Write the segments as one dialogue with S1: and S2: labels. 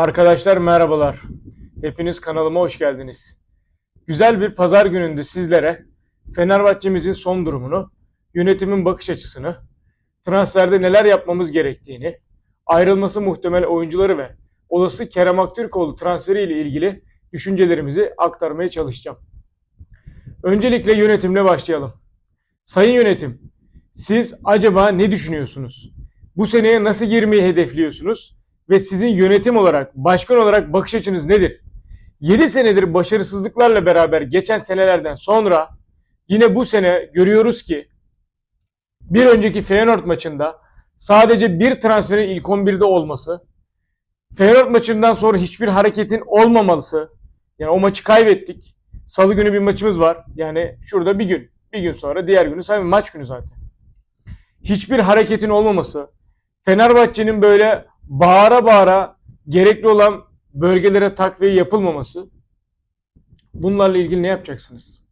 S1: Arkadaşlar merhabalar. Hepiniz kanalıma hoş geldiniz. Güzel bir pazar gününde sizlere Fenerbahçe'mizin son durumunu, yönetimin bakış açısını, transferde neler yapmamız gerektiğini, ayrılması muhtemel oyuncuları ve olası Kerem Aktürkoğlu transferi ile ilgili düşüncelerimizi aktarmaya çalışacağım. Öncelikle yönetimle başlayalım. Sayın yönetim, siz acaba ne düşünüyorsunuz? Bu seneye nasıl girmeyi hedefliyorsunuz? Ve sizin yönetim olarak, başkan olarak bakış açınız nedir? 7 senedir başarısızlıklarla beraber geçen senelerden sonra yine bu sene görüyoruz ki bir önceki Feyenoord maçında sadece bir transferin ilk 11'de olması, Feyenoord maçından sonra hiçbir hareketin olmaması, yani o maçı kaybettik. Salı günü bir maçımız var. Yani şurada bir gün. Bir gün sonra diğer günü say maç günü zaten. Hiçbir hareketin olmaması, Fenerbahçe'nin böyle bağıra bağıra gerekli olan bölgelere takviye yapılmaması. Bunlarla ilgili ne yapacaksınız?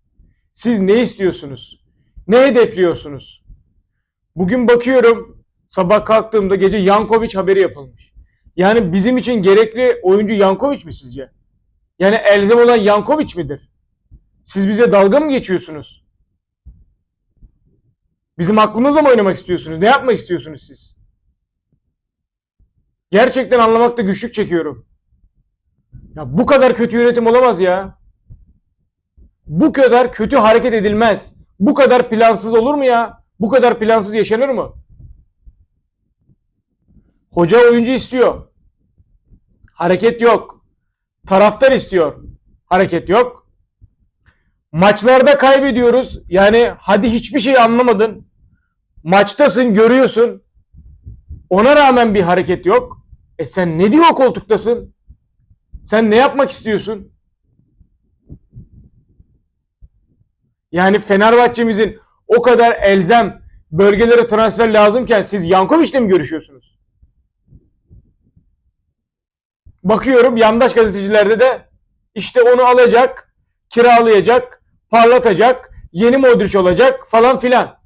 S1: Siz ne istiyorsunuz? Ne hedefliyorsunuz? Bugün bakıyorum sabah kalktığımda gece Yankovic haberi yapılmış. Yani bizim için gerekli oyuncu Yankovic mi sizce? Yani elzem olan Yankovic midir? Siz bize dalga mı geçiyorsunuz? Bizim aklımızla mı oynamak istiyorsunuz? Ne yapmak istiyorsunuz siz? Gerçekten anlamakta güçlük çekiyorum. Ya bu kadar kötü yönetim olamaz ya. Bu kadar kötü hareket edilmez. Bu kadar plansız olur mu ya? Bu kadar plansız yaşanır mı? Hoca oyuncu istiyor. Hareket yok. Taraftar istiyor. Hareket yok. Maçlarda kaybediyoruz. Yani hadi hiçbir şey anlamadın. Maçtasın, görüyorsun. Ona rağmen bir hareket yok. E sen ne diyor o koltuktasın? Sen ne yapmak istiyorsun? Yani Fenerbahçe'mizin o kadar elzem bölgelere transfer lazımken siz Yankovic'le mi görüşüyorsunuz? Bakıyorum yandaş gazetecilerde de işte onu alacak, kiralayacak, parlatacak, yeni Modric olacak falan filan.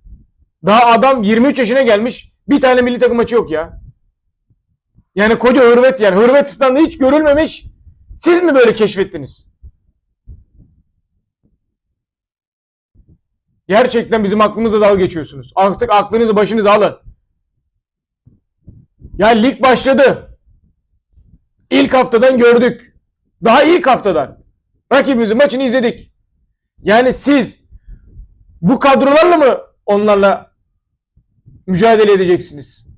S1: Daha adam 23 yaşına gelmiş. Bir tane milli takım maçı yok ya. Yani koca Hırvat yani. Hırvatistan'da hiç görülmemiş. Siz mi böyle keşfettiniz? Gerçekten bizim aklımızla dalga geçiyorsunuz. Artık aklınızı başınıza alın. Ya lig başladı. İlk haftadan gördük. Daha ilk haftadan. Rakibimizin maçını izledik. Yani siz bu kadrolarla mı onlarla mücadele edeceksiniz?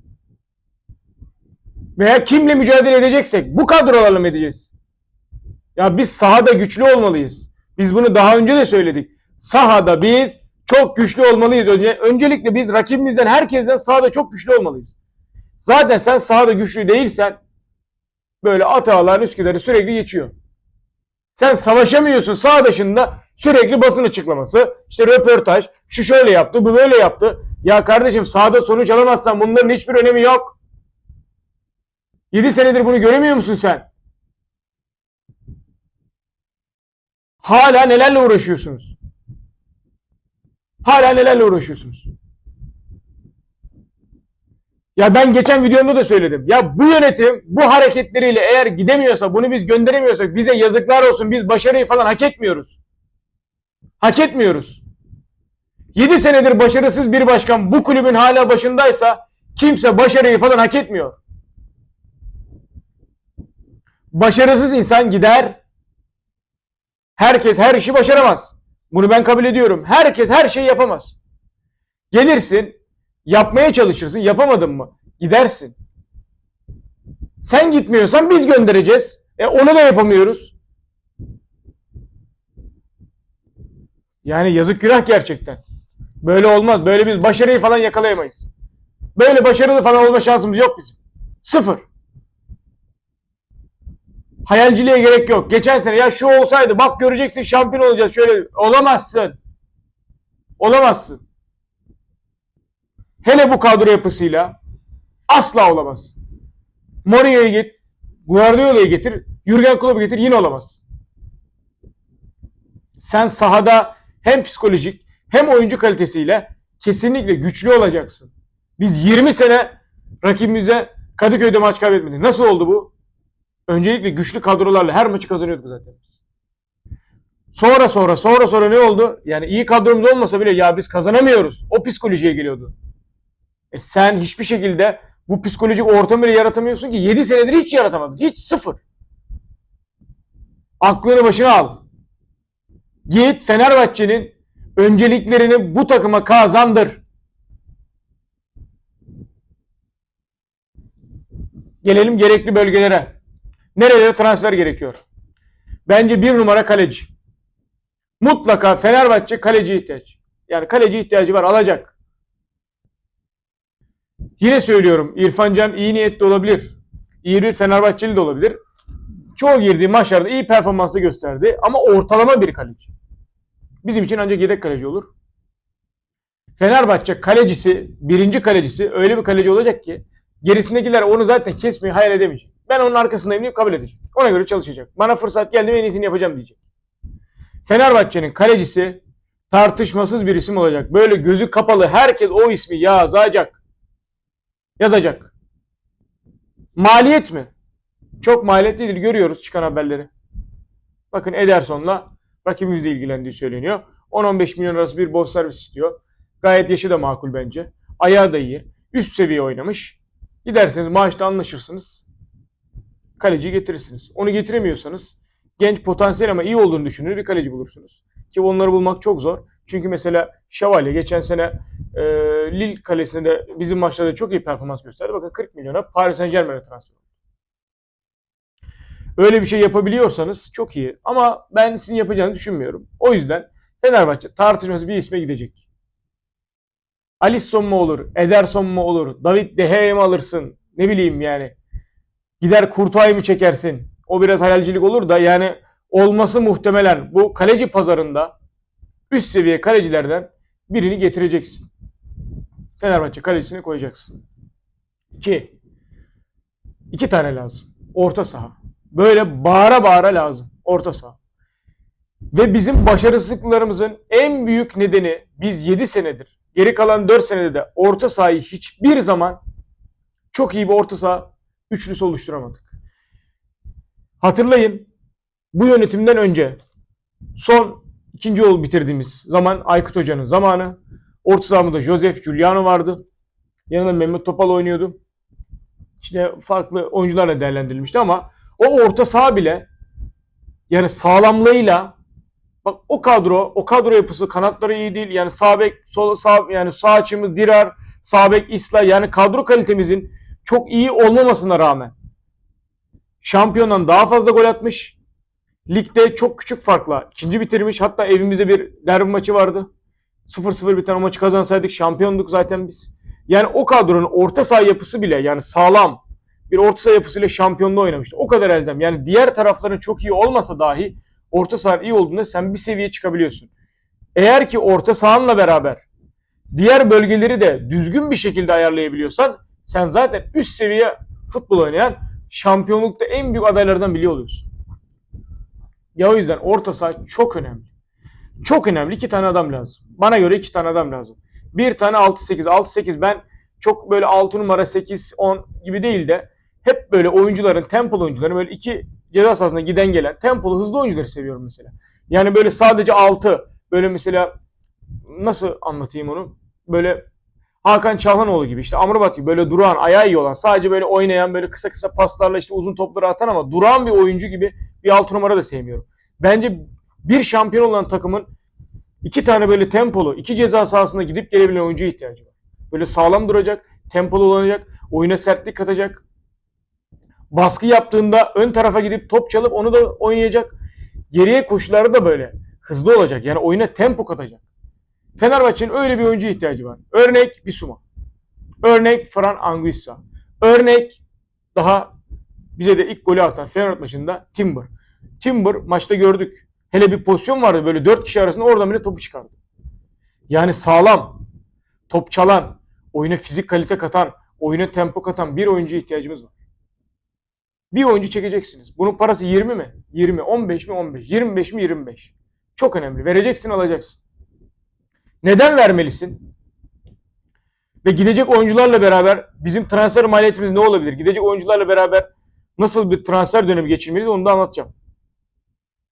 S1: Veya kimle mücadele edeceksek bu kadrolarla mı edeceğiz? Ya biz sahada güçlü olmalıyız. Biz bunu daha önce de söyledik. Sahada biz çok güçlü olmalıyız. Önce, öncelikle biz rakibimizden herkesten sahada çok güçlü olmalıyız. Zaten sen sahada güçlü değilsen böyle Ataağlar Üsküdar'ı sürekli geçiyor. Sen savaşamıyorsun sağ dışında sürekli basın açıklaması, işte röportaj, şu şöyle yaptı, bu böyle yaptı. Ya kardeşim sahada sonuç alamazsan bunların hiçbir önemi yok. 7 senedir bunu göremiyor musun sen? Hala nelerle uğraşıyorsunuz? Hala nelerle uğraşıyorsunuz? Ya ben geçen videomda da söyledim. Ya bu yönetim bu hareketleriyle eğer gidemiyorsa, bunu biz gönderemiyorsak bize yazıklar olsun. Biz başarıyı falan hak etmiyoruz. Hak etmiyoruz. 7 senedir başarısız bir başkan bu kulübün hala başındaysa kimse başarıyı falan hak etmiyor. Başarısız insan gider. Herkes her işi başaramaz. Bunu ben kabul ediyorum. Herkes her şeyi yapamaz. Gelirsin, yapmaya çalışırsın, yapamadın mı? Gidersin. Sen gitmiyorsan biz göndereceğiz. E onu da yapamıyoruz. Yani yazık günah gerçekten. Böyle olmaz. Böyle biz başarıyı falan yakalayamayız. Böyle başarılı falan olma şansımız yok bizim. Sıfır. Hayalciliğe gerek yok. Geçen sene ya şu olsaydı bak göreceksin şampiyon olacağız şöyle. Olamazsın. Olamazsın. Hele bu kadro yapısıyla asla olamaz. Mourinho'yu git, Guardiola'yı getir, Jurgen Klopp'u getir yine olamaz. Sen sahada hem psikolojik hem oyuncu kalitesiyle kesinlikle güçlü olacaksın. Biz 20 sene rakibimize Kadıköy'de maç kaybetmedik. Nasıl oldu bu? Öncelikle güçlü kadrolarla her maçı kazanıyorduk zaten biz. Sonra sonra sonra sonra ne oldu? Yani iyi kadromuz olmasa bile ya biz kazanamıyoruz. O psikolojiye geliyordu. E sen hiçbir şekilde bu psikolojik ortamı yaratamıyorsun ki 7 senedir hiç yaratamadın. Hiç sıfır. Aklını başına al. Git Fenerbahçe'nin önceliklerini bu takıma kazandır. Gelelim gerekli bölgelere. Nerelere transfer gerekiyor? Bence bir numara kaleci. Mutlaka Fenerbahçe kaleci ihtiyaç. Yani kaleci ihtiyacı var alacak. Yine söylüyorum İrfan Can iyi niyetli olabilir. İyi bir Fenerbahçeli de olabilir. Çoğu girdiği maçlarda iyi performanslı gösterdi ama ortalama bir kaleci. Bizim için ancak yedek kaleci olur. Fenerbahçe kalecisi, birinci kalecisi öyle bir kaleci olacak ki gerisindekiler onu zaten kesmeyi hayal edemeyecek. Ben onun arkasındayım diye kabul edecek. Ona göre çalışacak. Bana fırsat geldi en iyisini yapacağım diyecek. Fenerbahçe'nin kalecisi tartışmasız bir isim olacak. Böyle gözü kapalı herkes o ismi yazacak. Yazacak. Maliyet mi? Çok maliyetlidir görüyoruz çıkan haberleri. Bakın Ederson'la rakibimizle ilgilendiği söyleniyor. 10-15 milyon arası bir bonservis istiyor. Gayet yaşı da makul bence. Ayağı da iyi. Üst seviye oynamış. Giderseniz maaşta anlaşırsınız. Kaleciyi getirirsiniz. Onu getiremiyorsanız genç potansiyel ama iyi olduğunu düşündüğünüz bir kaleci bulursunuz. Ki onları bulmak çok zor. Çünkü mesela Şövalye geçen sene e, Lille kalesinde de bizim maçlarda çok iyi performans gösterdi. Bakın 40 milyona Paris Saint Germain'e transfer oldu. Öyle bir şey yapabiliyorsanız çok iyi. Ama ben sizin yapacağını düşünmüyorum. O yüzden Fenerbahçe tartışması bir isme gidecek. Alisson mu olur? Ederson mu olur? David De Gea'yı mı alırsın? Ne bileyim yani. Gider Kurtuay'ı mı çekersin? O biraz hayalcilik olur da yani olması muhtemelen bu kaleci pazarında üst seviye kalecilerden birini getireceksin. Fenerbahçe kalecisini koyacaksın. İki. İki tane lazım. Orta saha. Böyle bağıra bağıra lazım. Orta saha. Ve bizim başarısızlıklarımızın en büyük nedeni biz 7 senedir, geri kalan 4 senede de orta sahayı hiçbir zaman çok iyi bir orta saha üçlüsü oluşturamadık. Hatırlayın bu yönetimden önce son ikinci yol bitirdiğimiz zaman Aykut Hoca'nın zamanı. Orta sahamızda Josef Giuliano vardı. Yanında Mehmet Topal oynuyordu. İşte farklı oyuncularla değerlendirilmişti ama o orta saha bile yani sağlamlığıyla bak o kadro, o kadro yapısı kanatları iyi değil. Yani sağ bek, sol sağ yani sağ açımız Dirar, sağ bek İsla yani kadro kalitemizin çok iyi olmamasına rağmen şampiyondan daha fazla gol atmış. Ligde çok küçük farkla ikinci bitirmiş. Hatta evimizde bir derbi maçı vardı. 0-0 biten maçı kazansaydık şampiyonduk zaten biz. Yani o kadronun orta saha yapısı bile yani sağlam bir orta saha yapısıyla şampiyonluğu oynamıştı. O kadar elzem. Yani diğer tarafların çok iyi olmasa dahi orta saha iyi olduğunda sen bir seviye çıkabiliyorsun. Eğer ki orta sahanla beraber diğer bölgeleri de düzgün bir şekilde ayarlayabiliyorsan sen zaten üst seviye futbol oynayan şampiyonlukta en büyük adaylardan biri oluyorsun. Ya o yüzden orta saha çok önemli. Çok önemli. iki tane adam lazım. Bana göre iki tane adam lazım. Bir tane 6-8. 6-8 ben çok böyle 6 numara 8-10 gibi değil de hep böyle oyuncuların, tempolu oyuncuların böyle iki ceza sahasına giden gelen tempolu hızlı oyuncuları seviyorum mesela. Yani böyle sadece 6 böyle mesela nasıl anlatayım onu? Böyle Hakan Çalhanoğlu gibi işte Amrabat gibi böyle duran, ayağı iyi olan, sadece böyle oynayan, böyle kısa kısa paslarla işte uzun topları atan ama duran bir oyuncu gibi bir 6 numara da sevmiyorum. Bence bir şampiyon olan takımın iki tane böyle tempolu, iki ceza sahasına gidip gelebilen oyuncuya ihtiyacı var. Böyle sağlam duracak, tempolu olacak, oyuna sertlik katacak. Baskı yaptığında ön tarafa gidip top çalıp onu da oynayacak. Geriye koşuları da böyle hızlı olacak. Yani oyuna tempo katacak. Fenerbahçe'nin öyle bir oyuncu ihtiyacı var. Örnek Bisuma. Örnek Fran Anguissa. Örnek daha bize de ilk golü atan Fenerbahçe maçında Timber. Timber maçta gördük. Hele bir pozisyon vardı böyle dört kişi arasında oradan bile topu çıkardı. Yani sağlam, top çalan, oyuna fizik kalite katan, oyuna tempo katan bir oyuncu ihtiyacımız var. Bir oyuncu çekeceksiniz. Bunun parası 20 mi? 20. 15 mi? 15. 25 mi? 25. Çok önemli. Vereceksin alacaksın. Neden vermelisin? Ve gidecek oyuncularla beraber bizim transfer maliyetimiz ne olabilir? Gidecek oyuncularla beraber nasıl bir transfer dönemi geçirmeliyiz onu da anlatacağım.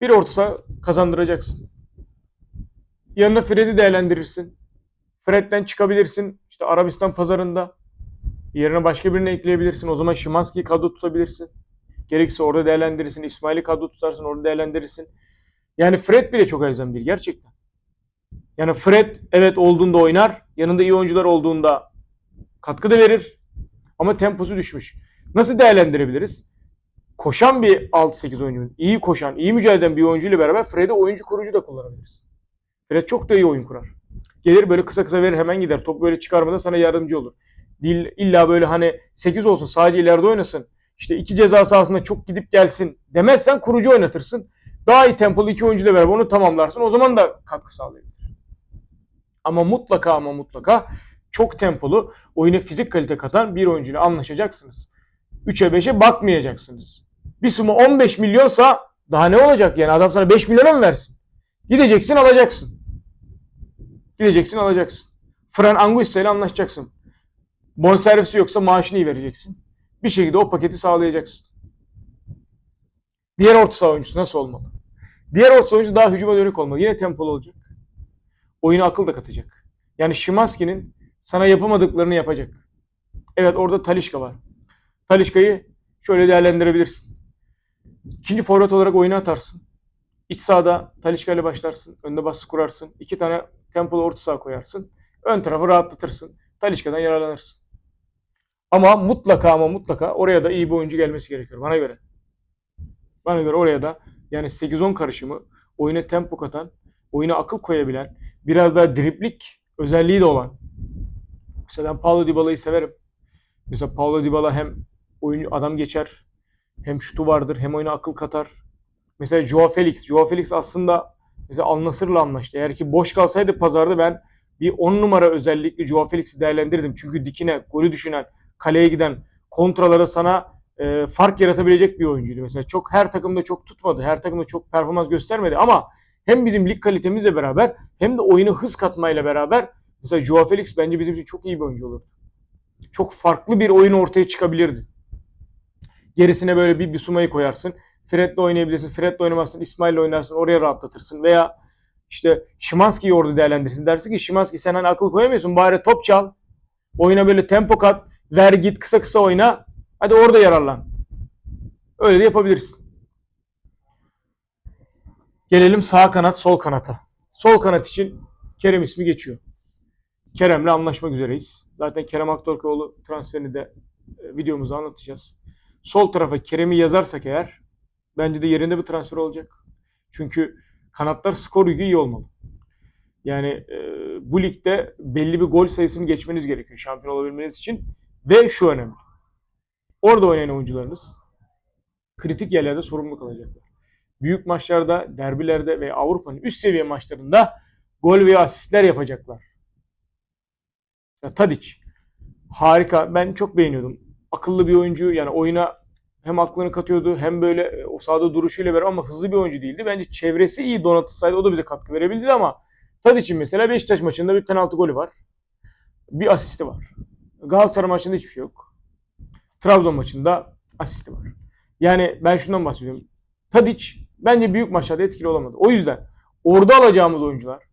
S1: Bir orta kazandıracaksın. Yanına Fred'i değerlendirirsin. Fred'den çıkabilirsin. İşte Arabistan pazarında. Yerine başka birini ekleyebilirsin. O zaman Şimanski'yi kadro tutabilirsin. Gerekirse orada değerlendirirsin. İsmail'i kadro tutarsın orada değerlendirirsin. Yani Fred bile çok elzem bir gerçekten. Yani Fred evet olduğunda oynar. Yanında iyi oyuncular olduğunda katkı da verir. Ama temposu düşmüş. Nasıl değerlendirebiliriz? Koşan bir 6-8 oyuncu, iyi koşan, iyi mücadele eden bir oyuncu ile beraber Fred'i oyuncu kurucu da kullanabiliriz. Fred çok da iyi oyun kurar. Gelir böyle kısa kısa verir hemen gider. Top böyle çıkarmada sana yardımcı olur. Değil, illa böyle hani 8 olsun sadece ileride oynasın. İşte iki ceza sahasında çok gidip gelsin demezsen kurucu oynatırsın. Daha iyi tempolu iki oyuncu ile beraber onu tamamlarsın. O zaman da katkı sağlayabilir. Ama mutlaka ama mutlaka çok tempolu oyuna fizik kalite katan bir oyuncuyla anlaşacaksınız. 3'e 5'e bakmayacaksınız. Bir sumu 15 milyonsa daha ne olacak yani adam sana 5 milyona mı versin? Gideceksin alacaksın. Gideceksin alacaksın. Fran Anguissa ile anlaşacaksın. Bonservisi yoksa maaşını iyi vereceksin. Bir şekilde o paketi sağlayacaksın. Diğer orta saha oyuncusu nasıl olmalı? Diğer orta saha oyuncusu daha hücuma dönük olmalı. Yine tempolu olacak. Oyuna akıl da katacak. Yani Şimanski'nin sana yapamadıklarını yapacak. Evet orada Talişka var. Talişka'yı şöyle değerlendirebilirsin. İkinci forvet olarak oyuna atarsın. İç sahada Talişka ile başlarsın. Önde baskı kurarsın. İki tane tempolu orta saha koyarsın. Ön tarafı rahatlatırsın. Talişka'dan yararlanırsın. Ama mutlaka ama mutlaka oraya da iyi bir oyuncu gelmesi gerekiyor bana göre. Bana göre oraya da yani 8-10 karışımı oyuna tempo katan, oyuna akıl koyabilen, biraz daha driplik özelliği de olan. Mesela ben Paulo Dybala'yı severim. Mesela Paulo Dybala hem oyun adam geçer, hem şutu vardır, hem oyuna akıl katar. Mesela Joao Felix. Joao Felix aslında mesela Al Nassr'la anlaştı. Eğer ki boş kalsaydı pazarda ben bir 10 numara özellikle Joao Felix'i değerlendirdim. Çünkü dikine, golü düşünen, kaleye giden, kontralara sana e, fark yaratabilecek bir oyuncuydu. Mesela çok her takımda çok tutmadı. Her takımda çok performans göstermedi ama hem bizim lig kalitemizle beraber hem de oyunu hız katmayla beraber mesela Joao Felix bence bizim için çok iyi bir oyuncu olurdu. Çok farklı bir oyun ortaya çıkabilirdi. Gerisine böyle bir Bisuma'yı koyarsın. Fred'le oynayabilirsin. Fred'le oynamazsın. İsmail'le oynarsın. Oraya rahatlatırsın. Veya işte Şimanski'yi orada değerlendirsin. Dersin ki Şimanski sen hani akıl koyamıyorsun. Bari top çal. Oyuna böyle tempo kat. Ver git kısa kısa oyna. Hadi orada yararlan. Öyle de yapabilirsin. Gelelim sağ kanat, sol kanata. Sol kanat için Kerem ismi geçiyor. Kerem'le anlaşmak üzereyiz. Zaten Kerem Aktürkoğlu transferini de e, videomuzda anlatacağız. Sol tarafa Kerem'i yazarsak eğer bence de yerinde bir transfer olacak. Çünkü kanatlar skor yükü iyi olmalı. Yani e, bu ligde belli bir gol sayısını geçmeniz gerekiyor şampiyon olabilmeniz için. Ve şu önemli. Orada oynayan oyuncularınız kritik yerlerde sorumlu kalacaklar. Büyük maçlarda, derbilerde ve Avrupa'nın üst seviye maçlarında gol veya asistler yapacaklar. Ya Tadic harika. Ben çok beğeniyordum. Akıllı bir oyuncu. Yani oyuna hem aklını katıyordu hem böyle e, o sahada duruşuyla beraber ama hızlı bir oyuncu değildi. Bence çevresi iyi donatılsaydı o da bize katkı verebilirdi ama Tadic'in mesela Beşiktaş maçında bir penaltı golü var. Bir asisti var. Galatasaray maçında hiçbir şey yok. Trabzon maçında asisti var. Yani ben şundan bahsediyorum. Tadic bence büyük maçlarda etkili olamadı. O yüzden orada alacağımız oyuncular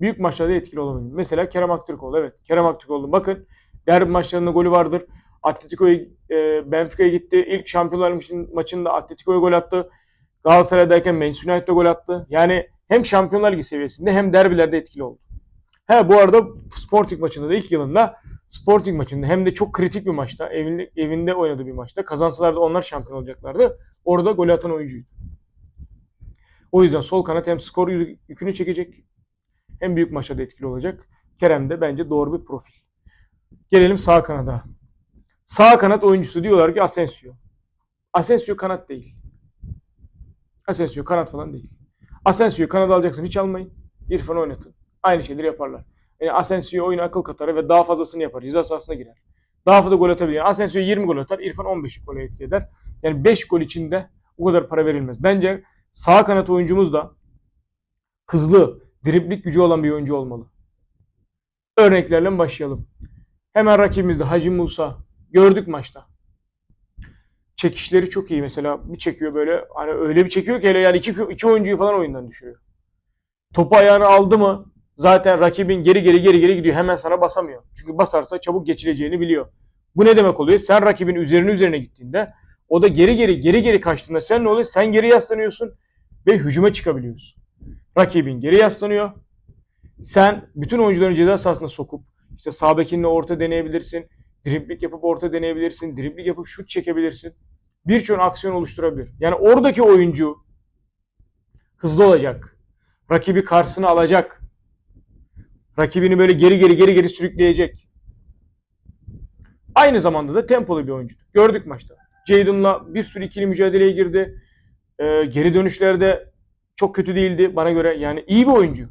S1: büyük maçlarda etkili olamadı. Mesela Kerem Aktürkoğlu. Evet Kerem Aktürkoğlu. Bakın derbi maçlarında golü vardır. Atletico'ya e, Benfica'ya gitti. İlk Şampiyonlar maçında Atletico'ya gol attı. Galatasaray'dayken Manchester United'da gol attı. Yani hem Şampiyonlar Ligi seviyesinde hem derbilerde etkili oldu. He bu arada Sporting maçında da ilk yılında Sporting maçında hem de çok kritik bir maçta evinde, evinde oynadığı bir maçta kazansalar da onlar şampiyon olacaklardı. Orada gol atan oyuncuydu. O yüzden sol kanat hem skor yükünü çekecek hem büyük maçlarda etkili olacak. Kerem de bence doğru bir profil. Gelelim sağ kanada. Sağ kanat oyuncusu diyorlar ki Asensio. Asensio kanat değil. Asensio kanat falan değil. Asensio'yu kanada alacaksın hiç almayın. İrfan oynatın. Aynı şeyleri yaparlar. Yani Asensio oyuna akıl katar ve daha fazlasını yapar. Ceza sahasına girer. Daha fazla gol atabilir. Yani Asensio 20 gol atar. İrfan 15 gol etki eder. Yani 5 gol içinde bu kadar para verilmez. Bence sağ kanat oyuncumuz da hızlı, driplik gücü olan bir oyuncu olmalı. Örneklerle başlayalım. Hemen rakibimizde Hacı Musa. Gördük maçta. Çekişleri çok iyi mesela. Bir çekiyor böyle hani öyle bir çekiyor ki hele yani iki, iki oyuncuyu falan oyundan düşürüyor. Topu ayağına aldı mı zaten rakibin geri geri geri geri gidiyor. Hemen sana basamıyor. Çünkü basarsa çabuk geçileceğini biliyor. Bu ne demek oluyor? Sen rakibin üzerine üzerine gittiğinde o da geri geri geri geri kaçtığında sen ne oluyor? Sen geri yaslanıyorsun ve hücuma çıkabiliyorsun. Rakibin geri yaslanıyor. Sen bütün oyuncuların ceza sahasına sokup işte sağ bekinle orta deneyebilirsin. Driblik yapıp orta deneyebilirsin. Driblik yapıp şut çekebilirsin. Birçok aksiyon oluşturabilir. Yani oradaki oyuncu hızlı olacak. Rakibi karşısına alacak. Rakibini böyle geri geri geri geri sürükleyecek. Aynı zamanda da tempolu bir oyuncu. Gördük maçta. Jadon'la bir sürü ikili mücadeleye girdi. Ee, geri dönüşlerde çok kötü değildi bana göre. Yani iyi bir oyuncu.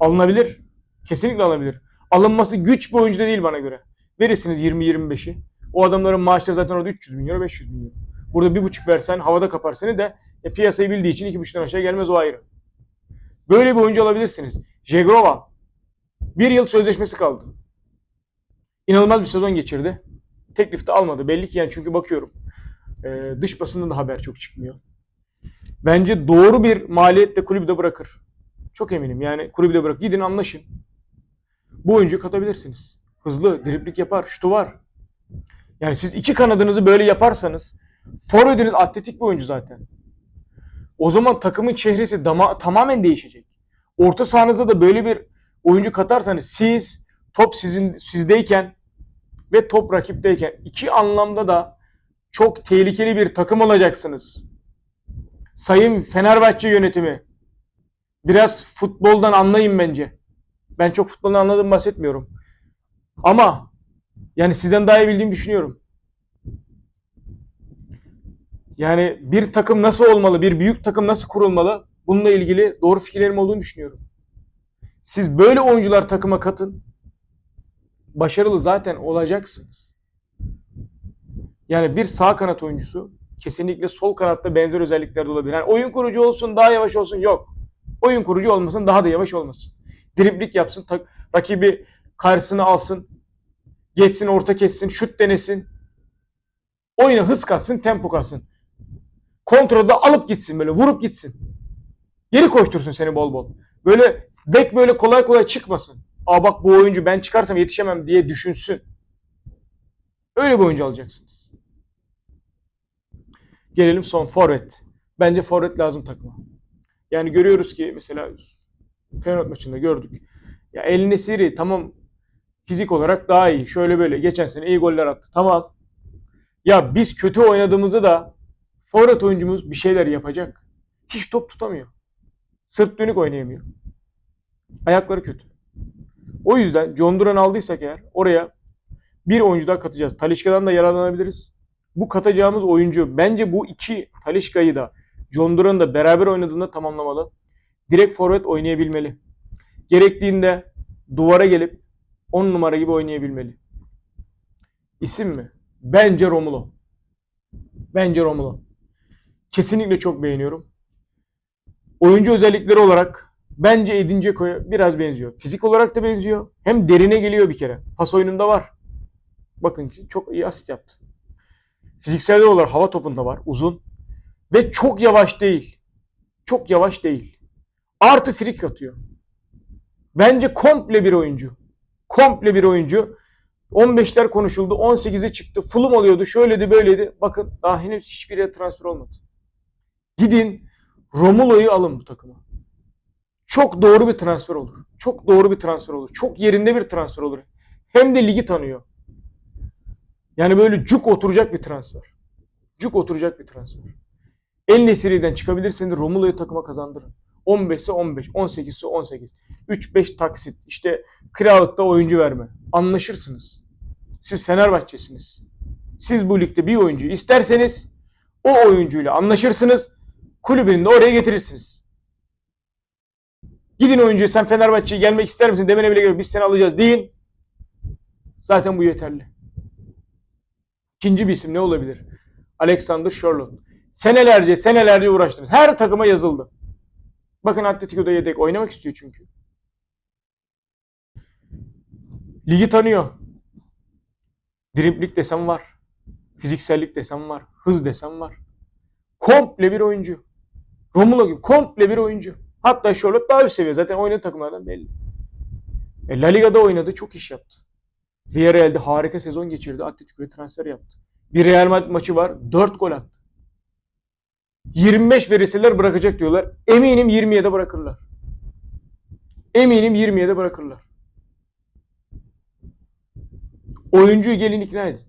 S1: Alınabilir. Kesinlikle alınabilir. Alınması güç bir oyuncu da değil bana göre. Verirsiniz 20-25'i. O adamların maaşları zaten orada 300 bin euro, 500 bin euro. Burada bir buçuk versen havada kapar seni de e, piyasayı bildiği için iki buçuktan aşağı gelmez o ayrı. Böyle bir oyuncu alabilirsiniz. Jegrova. Bir yıl sözleşmesi kaldı. İnanılmaz bir sezon geçirdi. Teklif de almadı. Belli ki yani çünkü bakıyorum. e, dış basında da haber çok çıkmıyor. Bence doğru bir maliyetle kulübü de bırakır. Çok eminim. Yani kulübü de bırak. Gidin anlaşın. Bu oyuncuyu katabilirsiniz. Hızlı, driblik yapar, şutu var. Yani siz iki kanadınızı böyle yaparsanız forvediniz atletik bir oyuncu zaten. O zaman takımın çehresi dama, tamamen değişecek. Orta sahanıza da böyle bir oyuncu katarsanız siz top sizin sizdeyken ve top rakipteyken iki anlamda da çok tehlikeli bir takım olacaksınız. Sayın Fenerbahçe yönetimi biraz futboldan anlayın bence. Ben çok futboldan anladığımı bahsetmiyorum. Ama yani sizden daha iyi bildiğimi düşünüyorum. Yani bir takım nasıl olmalı, bir büyük takım nasıl kurulmalı bununla ilgili doğru fikirlerim olduğunu düşünüyorum. Siz böyle oyuncular takıma katın. Başarılı zaten olacaksınız. Yani bir sağ kanat oyuncusu kesinlikle sol kanatta benzer özelliklerde olabilir. Yani oyun kurucu olsun, daha yavaş olsun yok. Oyun kurucu olmasın, daha da yavaş olmasın. Driblik yapsın, rakibi karşısına alsın, geçsin, orta kessin, şut denesin. Oyuna hız katsın, tempo katsın. Kontrolde alıp gitsin böyle, vurup gitsin. Geri koştursun seni bol bol. Böyle bek böyle kolay kolay çıkmasın. Aa bak bu oyuncu ben çıkarsam yetişemem diye düşünsün. Öyle bir oyuncu alacaksınız. Gelelim son forvet. Bence forvet lazım takıma. Yani görüyoruz ki mesela Feyenoord maçında gördük. Ya El Nesiri tamam fizik olarak daha iyi. Şöyle böyle geçen sene iyi goller attı. Tamam. Ya biz kötü oynadığımızda da forvet oyuncumuz bir şeyler yapacak. Hiç top tutamıyor. Sırt dönük oynayamıyor. Ayakları kötü. O yüzden John Duran aldıysak eğer oraya bir oyuncu daha katacağız. Talişka'dan da yararlanabiliriz. Bu katacağımız oyuncu bence bu iki Talişka'yı da John Duran'ı da beraber oynadığında tamamlamalı. Direkt forvet oynayabilmeli. Gerektiğinde duvara gelip 10 numara gibi oynayabilmeli. İsim mi? Bence Romulo. Bence Romulo. Kesinlikle çok beğeniyorum. Oyuncu özellikleri olarak bence Edin Dzeko'ya biraz benziyor. Fizik olarak da benziyor. Hem derine geliyor bir kere. Pas oyununda var. Bakın çok iyi asist yaptı. Fiziksel olarak hava topunda var. Uzun. Ve çok yavaş değil. Çok yavaş değil. Artı frik atıyor. Bence komple bir oyuncu. Komple bir oyuncu. 15'ler konuşuldu. 18'e çıktı. Fulham oluyordu. Şöyleydi böyleydi. Bakın daha henüz hiçbir yere transfer olmadı. Gidin Romulo'yu alın bu takıma. Çok doğru bir transfer olur. Çok doğru bir transfer olur. Çok yerinde bir transfer olur. Hem de ligi tanıyor. Yani böyle cuk oturacak bir transfer. Cuk oturacak bir transfer. El Nesiri'den çıkabilirseniz Romulo'yu takıma kazandırın. 15 ise 15, 18 ise 18. 3-5 taksit, işte kiralıkta oyuncu verme. Anlaşırsınız. Siz Fenerbahçe'siniz. Siz bu ligde bir oyuncu isterseniz o oyuncuyla anlaşırsınız. Kulübünü de oraya getirirsiniz. Gidin oyuncuya sen Fenerbahçe'ye gelmek ister misin demene bile gerek. Biz seni alacağız deyin. Zaten bu yeterli. İkinci bir isim ne olabilir? Alexander Sherlock. Senelerce senelerce uğraştınız. Her takıma yazıldı. Bakın Atletico'da yedek oynamak istiyor çünkü. Ligi tanıyor. Driplik desem var. Fiziksellik desem var. Hız desen var. Komple bir oyuncu. Romulo gibi komple bir oyuncu. Hatta Charlotte daha üst seviye. Zaten oynadığı takımlardan belli. E, La Liga'da oynadı. Çok iş yaptı. Villarreal'de harika sezon geçirdi. Atletico'ya transfer yaptı. Bir Real Madrid maçı var. 4 gol attı. 25 verirseler bırakacak diyorlar. Eminim 27'de bırakırlar. Eminim 27'de bırakırlar. Oyuncuyu gelin ikna edin.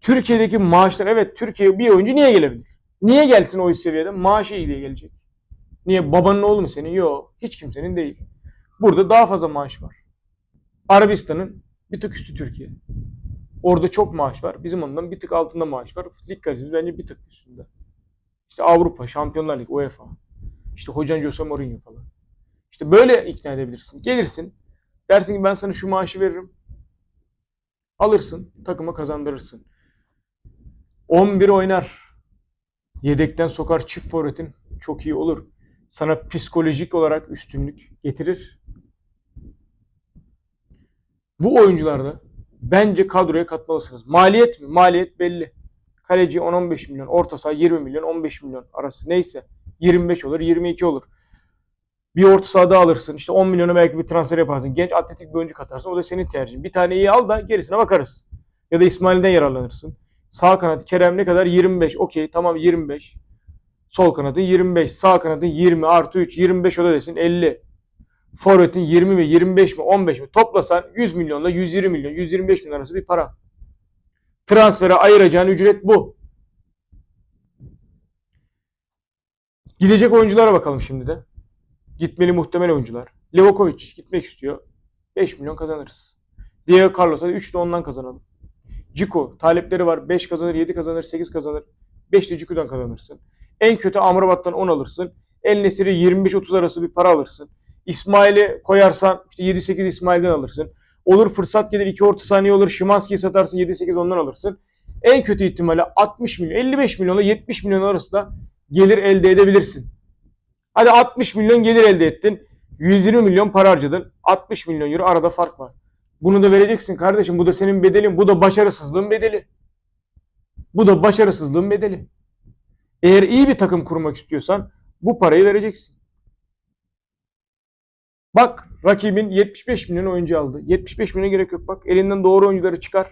S1: Türkiye'deki maaşlar evet Türkiye bir oyuncu niye gelebilir? Niye gelsin o üst seviyede? Maaşı iyi diye gelecek. Niye? Babanın oğlu mu senin? Yok. Hiç kimsenin değil. Burada daha fazla maaş var. Arabistan'ın bir tık üstü Türkiye. Orada çok maaş var. Bizim ondan bir tık altında maaş var. Lig kalitesi bence bir tık üstünde. İşte Avrupa, Şampiyonlar Ligi, UEFA. İşte hocan Jose Mourinho falan. İşte böyle ikna edebilirsin. Gelirsin. Dersin ki ben sana şu maaşı veririm. Alırsın. Takıma kazandırırsın. 11 oynar. Yedekten sokar çift forvetin çok iyi olur. Sana psikolojik olarak üstünlük getirir. Bu oyuncularda bence kadroya katmalısınız. Maliyet mi? Maliyet belli. Kaleci 10-15 milyon, orta saha 20 milyon, 15 milyon arası neyse. 25 olur, 22 olur. Bir orta sahada alırsın. İşte 10 milyona belki bir transfer yaparsın. Genç atletik bir oyuncu katarsın. O da senin tercihin. Bir tane iyi al da gerisine bakarız. Ya da İsmail'den yararlanırsın. Sağ kanat Kerem ne kadar? 25. Okey tamam 25. Sol kanatı 25. Sağ kanatı 20 artı 3. 25 o da desin 50. Forvet'in 20 mi 25 mi 15 mi toplasan 100 milyonla 120 milyon 125 milyon arası bir para. Transfere ayıracağın ücret bu. Gidecek oyunculara bakalım şimdi de. Gitmeli muhtemel oyuncular. Levakovic gitmek istiyor. 5 milyon kazanırız. Diego Carlos'a 3 de ondan kazanalım. Cico talepleri var. 5 kazanır, 7 kazanır, 8 kazanır. 5 de Cico'dan kazanırsın. En kötü Amrabat'tan 10 alırsın. El Nesir'i 25-30 arası bir para alırsın. İsmail'i koyarsan işte 7-8 İsmail'den alırsın. Olur fırsat gelir 2 orta saniye olur. Şimanski'yi satarsın 7-8 ondan alırsın. En kötü ihtimalle 60 milyon, 55 milyonla 70 milyon arasında gelir elde edebilirsin. Hadi 60 milyon gelir elde ettin. 120 milyon para harcadın. 60 milyon euro arada fark var. Bunu da vereceksin kardeşim. Bu da senin bedelin. Bu da başarısızlığın bedeli. Bu da başarısızlığın bedeli. Eğer iyi bir takım kurmak istiyorsan bu parayı vereceksin. Bak rakibin 75 milyon oyuncu aldı. 75 milyona gerek yok. Bak elinden doğru oyuncuları çıkar.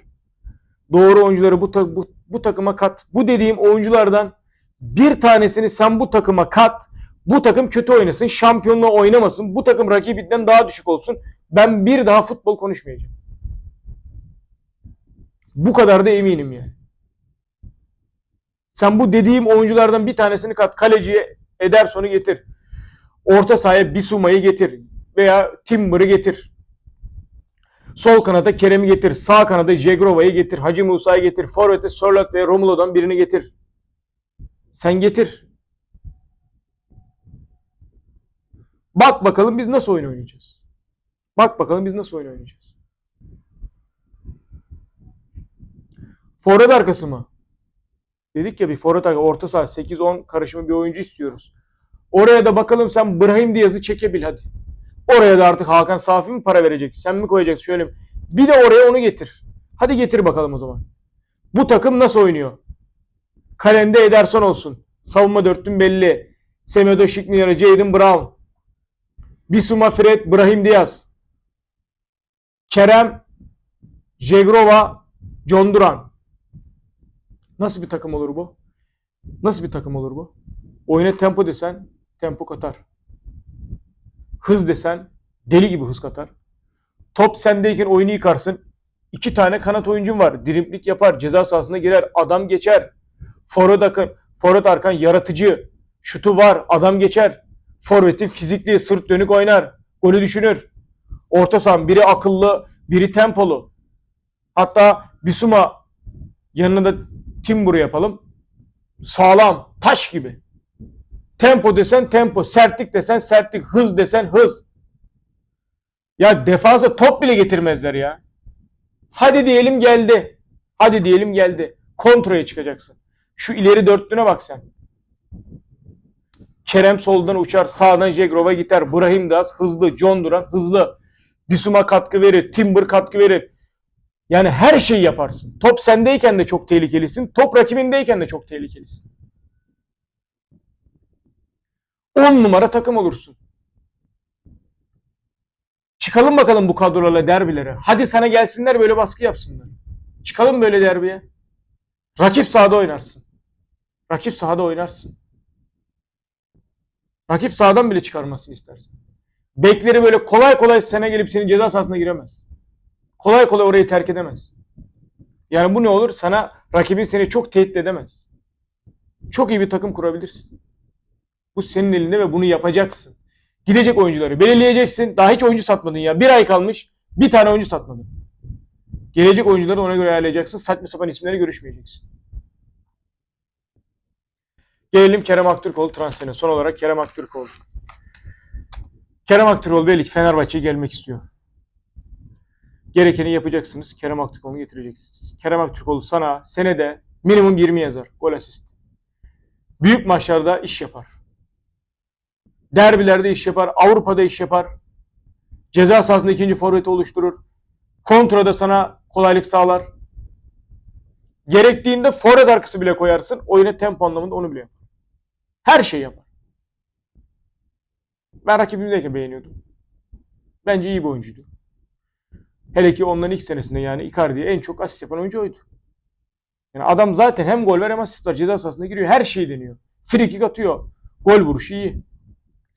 S1: Doğru oyuncuları bu, ta- bu, bu takıma kat. Bu dediğim oyunculardan bir tanesini sen bu takıma kat. Bu takım kötü oynasın, şampiyonluğa oynamasın. Bu takım rakibinden daha düşük olsun. Ben bir daha futbol konuşmayacağım. Bu kadar da eminim yani. Sen bu dediğim oyunculardan bir tanesini kat. Kaleciye Ederson'u getir. Orta sahaya Bisuma'yı getir. Veya Timber'ı getir. Sol kanada Kerem'i getir. Sağ kanada Jegrova'yı getir. Hacı Musa'yı getir. Forvet'e Sorloth ve Romulo'dan birini getir. Sen getir. Bak bakalım biz nasıl oyun oynayacağız. Bak bakalım biz nasıl oyun oynayacağız. Forvet arkası mı? Dedik ya bir forvet arkası, orta saha 8-10 karışımı bir oyuncu istiyoruz. Oraya da bakalım sen Brahim Diaz'ı çekebil hadi. Oraya da artık Hakan Safi mi para verecek? Sen mi koyacaksın şöyle? Bir de oraya onu getir. Hadi getir bakalım o zaman. Bu takım nasıl oynuyor? Kalende Ederson olsun. Savunma dörtlüm belli. Semedo Şikniyarı, Jadon Brown. Bisuma Fred, Brahim Diaz. Kerem, Jegrova, John Duran. Nasıl bir takım olur bu? Nasıl bir takım olur bu? Oyuna tempo desen tempo katar. Hız desen deli gibi hız katar. Top sendeyken oyunu yıkarsın. İki tane kanat oyuncun var. Dribbling yapar. Ceza sahasına girer. Adam geçer. Forvet akın. Forvet arkan yaratıcı. Şutu var. Adam geçer. Forvet'in fizikli, sırt dönük oynar. Golü düşünür. Orta sahan biri akıllı, biri tempolu. Hatta Bisuma yanına da Timbur'u yapalım. Sağlam, taş gibi. Tempo desen tempo, sertlik desen sertlik, hız desen hız. Ya defansa top bile getirmezler ya. Hadi diyelim geldi. Hadi diyelim geldi. Kontraya çıkacaksın. Şu ileri dörtlüğüne bak sen. Kerem soldan uçar, sağdan Jegrova gider. Brahim Diaz hızlı, John Duran hızlı. Bisuma katkı verir, Timber katkı verir. Yani her şeyi yaparsın. Top sendeyken de çok tehlikelisin. Top rakibindeyken de çok tehlikelisin. 10 numara takım olursun. Çıkalım bakalım bu kadrolarla derbilere. Hadi sana gelsinler böyle baskı yapsınlar. Çıkalım böyle derbiye. Rakip sahada oynarsın. Rakip sahada oynarsın. Rakip sahadan bile çıkarmasını istersin. Bekleri böyle kolay kolay sene gelip senin ceza sahasına giremez. Kolay kolay orayı terk edemez. Yani bu ne olur? Sana rakibin seni çok tehdit edemez. Çok iyi bir takım kurabilirsin. Bu senin elinde ve bunu yapacaksın. Gidecek oyuncuları belirleyeceksin. Daha hiç oyuncu satmadın ya. Bir ay kalmış. Bir tane oyuncu satmadın. Gelecek oyuncuları ona göre ayarlayacaksın. Saçma sapan isimleri görüşmeyeceksin. Gelelim Kerem Aktürkoğlu transferine. Son olarak Kerem Aktürkoğlu. Kerem Aktürkoğlu belli ki Fenerbahçe'ye gelmek istiyor. Gerekeni yapacaksınız. Kerem Aktürkoğlu'nu getireceksiniz. Kerem Aktürkoğlu sana senede minimum 20 yazar. Gol asist. Büyük maçlarda iş yapar. Derbilerde iş yapar. Avrupa'da iş yapar. Ceza sahasında ikinci forveti oluşturur. Kontrada sana kolaylık sağlar. Gerektiğinde forvet arkası bile koyarsın. Oyuna tempo anlamında onu bile yapar. Her şey yapar. Ben rakibimdeyken beğeniyordum. Bence iyi bir oyuncuydu. Hele ki onların ilk senesinde yani Icardi'ye en çok asist yapan oyuncu oydu. Yani adam zaten hem gol ver hem asist var. Ceza sahasına giriyor. Her şeyi deniyor. Free kick atıyor. Gol vuruşu iyi.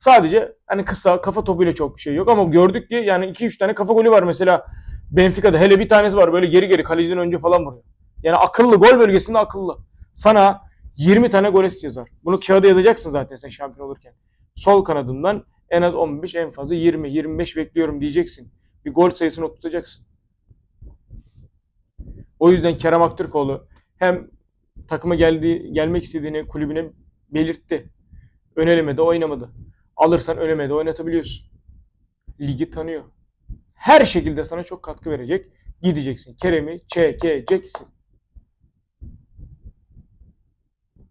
S1: Sadece hani kısa kafa topuyla çok şey yok ama gördük ki yani 2-3 tane kafa golü var mesela Benfica'da. Hele bir tanesi var böyle geri geri kaleciden önce falan vuruyor. Yani akıllı gol bölgesinde akıllı. Sana 20 tane gol asist yazar. Bunu kağıda yazacaksın zaten sen şampiyon olurken. Sol kanadından en az 15 en fazla 20 25 bekliyorum diyeceksin. Bir gol sayısını oturtacaksın. O yüzden Kerem Aktürkoğlu hem takıma geldiği, gelmek istediğini kulübüne belirtti. Ön elemede oynamadı. Alırsan ön elemede oynatabiliyorsun. Ligi tanıyor. Her şekilde sana çok katkı verecek. Gideceksin. Kerem'i çekeceksin.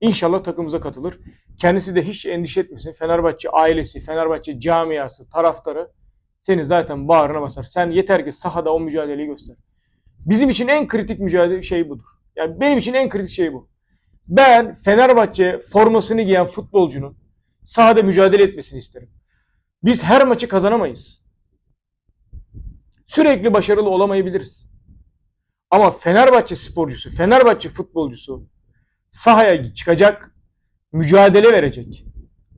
S1: İnşallah takımımıza katılır. Kendisi de hiç endişe etmesin. Fenerbahçe ailesi, Fenerbahçe camiası, taraftarı seni zaten bağrına basar. Sen yeter ki sahada o mücadeleyi göster. Bizim için en kritik mücadele şey budur. Yani benim için en kritik şey bu. Ben Fenerbahçe formasını giyen futbolcunun sahada mücadele etmesini isterim. Biz her maçı kazanamayız. Sürekli başarılı olamayabiliriz. Ama Fenerbahçe sporcusu, Fenerbahçe futbolcusu sahaya çıkacak, mücadele verecek,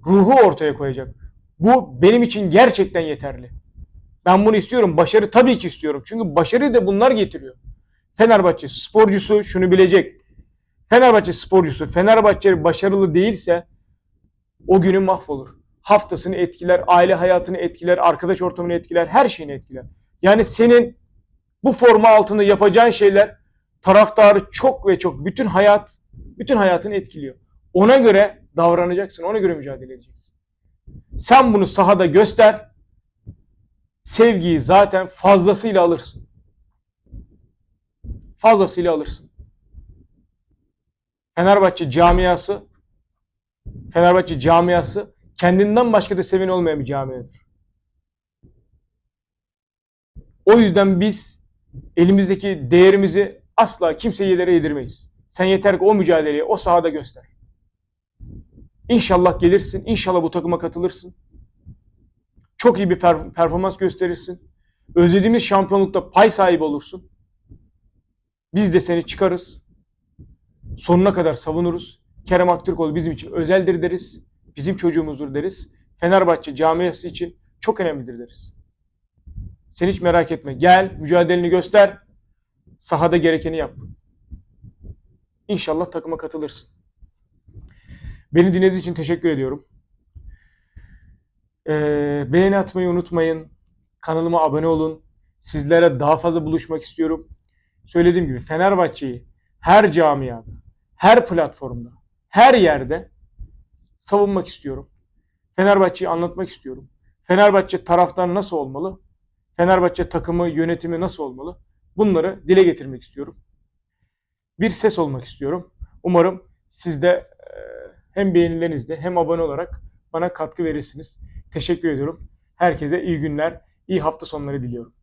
S1: ruhu ortaya koyacak. Bu benim için gerçekten yeterli. Ben bunu istiyorum. Başarı tabii ki istiyorum. Çünkü başarıyı da bunlar getiriyor. Fenerbahçe sporcusu şunu bilecek. Fenerbahçe sporcusu Fenerbahçe başarılı değilse o günü mahvolur. Haftasını etkiler, aile hayatını etkiler, arkadaş ortamını etkiler, her şeyini etkiler. Yani senin bu forma altında yapacağın şeyler taraftarı çok ve çok bütün hayat bütün hayatını etkiliyor. Ona göre davranacaksın, ona göre mücadele edeceksin. Sen bunu sahada göster. Sevgiyi zaten fazlasıyla alırsın. Fazlasıyla alırsın. Fenerbahçe camiası Fenerbahçe camiası kendinden başka da seven olmayan bir camiadır. O yüzden biz elimizdeki değerimizi asla kimseye yere yedirmeyiz. Sen yeter ki o mücadeleyi o sahada göster. İnşallah gelirsin. İnşallah bu takıma katılırsın. Çok iyi bir performans gösterirsin. Özlediğimiz şampiyonlukta pay sahibi olursun. Biz de seni çıkarız. Sonuna kadar savunuruz. Kerem Aktürkoğlu bizim için özeldir deriz. Bizim çocuğumuzdur deriz. Fenerbahçe camiası için çok önemlidir deriz. Sen hiç merak etme. Gel, mücadeleni göster. Sahada gerekeni yap. İnşallah takıma katılırsın. Beni dinlediğiniz için teşekkür ediyorum. Ee, beğeni atmayı unutmayın. Kanalıma abone olun. Sizlere daha fazla buluşmak istiyorum. Söylediğim gibi Fenerbahçe'yi her camiada, her platformda, her yerde savunmak istiyorum. Fenerbahçe'yi anlatmak istiyorum. Fenerbahçe taraftan nasıl olmalı? Fenerbahçe takımı, yönetimi nasıl olmalı? Bunları dile getirmek istiyorum. Bir ses olmak istiyorum. Umarım siz de hem beğenilerinizde hem abone olarak bana katkı verirsiniz. Teşekkür ediyorum. Herkese iyi günler, iyi hafta sonları diliyorum.